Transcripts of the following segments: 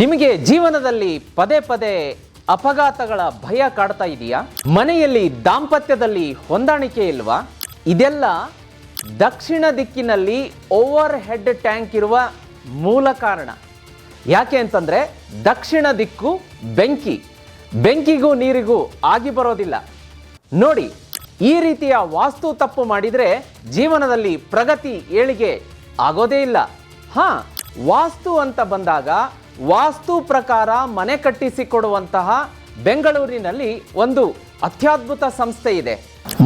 ನಿಮಗೆ ಜೀವನದಲ್ಲಿ ಪದೇ ಪದೇ ಅಪಘಾತಗಳ ಭಯ ಕಾಡ್ತಾ ಇದೆಯಾ? ಮನೆಯಲ್ಲಿ ದಾಂಪತ್ಯದಲ್ಲಿ ಹೊಂದಾಣಿಕೆ ಇಲ್ವಾ? ಇದೆಲ್ಲ ದಕ್ಷಿಣ ದಿಕ್ಕಿನಲ್ಲಿ ಓವರ್ ಹೆಡ್ ಟ್ಯಾಂಕ್ ಇರುವ ಮೂಲ ಕಾರಣ. ಯಾಕೆ ಅಂತಂದರೆ ದಕ್ಷಿಣ ದಿಕ್ಕು ಬೆಂಕಿ. ಬೆಂಕಿಗೂ ನೀರಿಗೂ ಆಗಿ ಬರೋದಿಲ್ಲ. ನೋಡಿ, ಈ ರೀತಿಯ ವಾಸ್ತು ತಪ್ಪು ಮಾಡಿದರೆ ಜೀವನದಲ್ಲಿ ಪ್ರಗತಿ ಏಳಿಗೆ ಆಗೋದೇ ಇಲ್ಲ. ಹಾಂ, ವಾಸ್ತು ಅಂತ ಬಂದಾಗ ವಾಸ್ತು ಪ್ರಕಾರ ಮನೆ ಕಟ್ಟಿಸಿಕೊಡುವಂತಹ ಬೆಂಗಳೂರಿನಲ್ಲಿ ಒಂದು ಅತ್ಯದ್ಭುತ ಸಂಸ್ಥೆ ಇದೆ.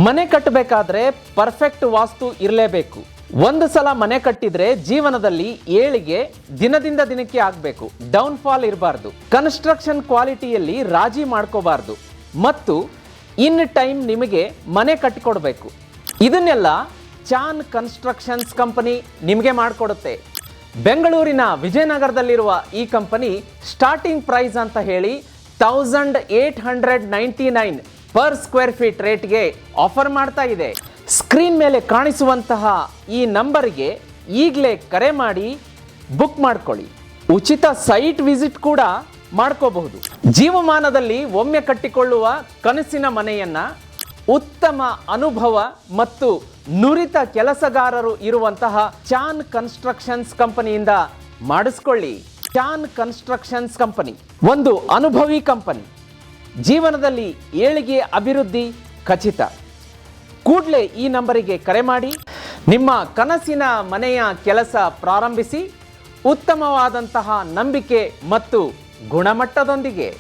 ಮನೆ ಕಟ್ಟಬೇಕಾದ್ರೆ ಪರ್ಫೆಕ್ಟ್ ವಾಸ್ತು ಇರಲೇಬೇಕು. ಒಂದು ಸಲ ಮನೆ ಕಟ್ಟಿದ್ರೆ ಜೀವನದಲ್ಲಿ ಏಳಿಗೆ ದಿನದಿಂದ ದಿನಕ್ಕೆ ಆಗಬೇಕು. ಡೌನ್ ಫಾಲ್ ಇರಬಾರ್ದು. ಕನ್ಸ್ಟ್ರಕ್ಷನ್ ಕ್ವಾಲಿಟಿಯಲ್ಲಿ ರಾಜಿ ಮಾಡ್ಕೋಬಾರ್ದು. ಮತ್ತು ಇನ್ ಟೈಮ್ ನಿಮಗೆ ಮನೆ ಕಟ್ಟಿಕೊಡ್ಬೇಕು. ಇದನ್ನೆಲ್ಲ ಚಾನ್ ಕನ್ಸ್ಟ್ರಕ್ಷನ್ಸ್ ಕಂಪನಿ ನಿಮಗೆ ಮಾಡಿಕೊಡುತ್ತೆ. ಬೆಂಗಳೂರಿನ ವಿಜಯನಗರದಲ್ಲಿರುವ ಈ ಕಂಪನಿ ಸ್ಟಾರ್ಟಿಂಗ್ ಪ್ರೈಸ್ ಅಂತ ಹೇಳಿ thousand eight hundred ninety nine per square feet ರೇಟ್ಗೆ offer ಮಾಡ್ತಾ ಇದೆ. ಸ್ಕ್ರೀನ್ ಮೇಲೆ ಕಾಣಿಸುವಂತಹ ಈ ನಂಬರ್ಗೆ ಈಗಲೇ ಕರೆ ಮಾಡಿ ಬುಕ್ ಮಾಡ್ಕೊಳ್ಳಿ. ಉಚಿತ ಸೈಟ್ ವಿಸಿಟ್ ಕೂಡ ಮಾಡ್ಕೋಬಹುದು. ಜೀವಮಾನದಲ್ಲಿ ಒಮ್ಮೆ ಕಟ್ಟಿಕೊಳ್ಳುವ ಕನಸಿನ ಮನೆಯನ್ನ ಉತ್ತಮ ಅನುಭವ ಮತ್ತು ನುರಿತ ಕೆಲಸಗಾರರು ಇರುವಂತಹ ಚಾನ್ ಕನ್ಸ್ಟ್ರಕ್ಷನ್ಸ್ ಕಂಪನಿಯಿಂದ ಮಾಡಿಸ್ಕೊಳ್ಳಿ. Chan constructions company. ಒಂದು ಅನುಭವಿ ಕಂಪನಿ. ಜೀವನದಲ್ಲಿ ಏಳಿಗೆ ಅಭಿವೃದ್ಧಿ ಖಚಿತ. ಕೂಡಲೇ ಈ ನಂಬರಿಗೆ ಕರೆ ಮಾಡಿ. ನಿಮ್ಮ ಕನಸಿನ ಮನೆಯ ಕೆಲಸ ಪ್ರಾರಂಭಿಸಿ. ಉತ್ತಮವಾದಂತಹ ನಂಬಿಕೆ ಮತ್ತು ಗುಣಮಟ್ಟದೊಂದಿಗೆ.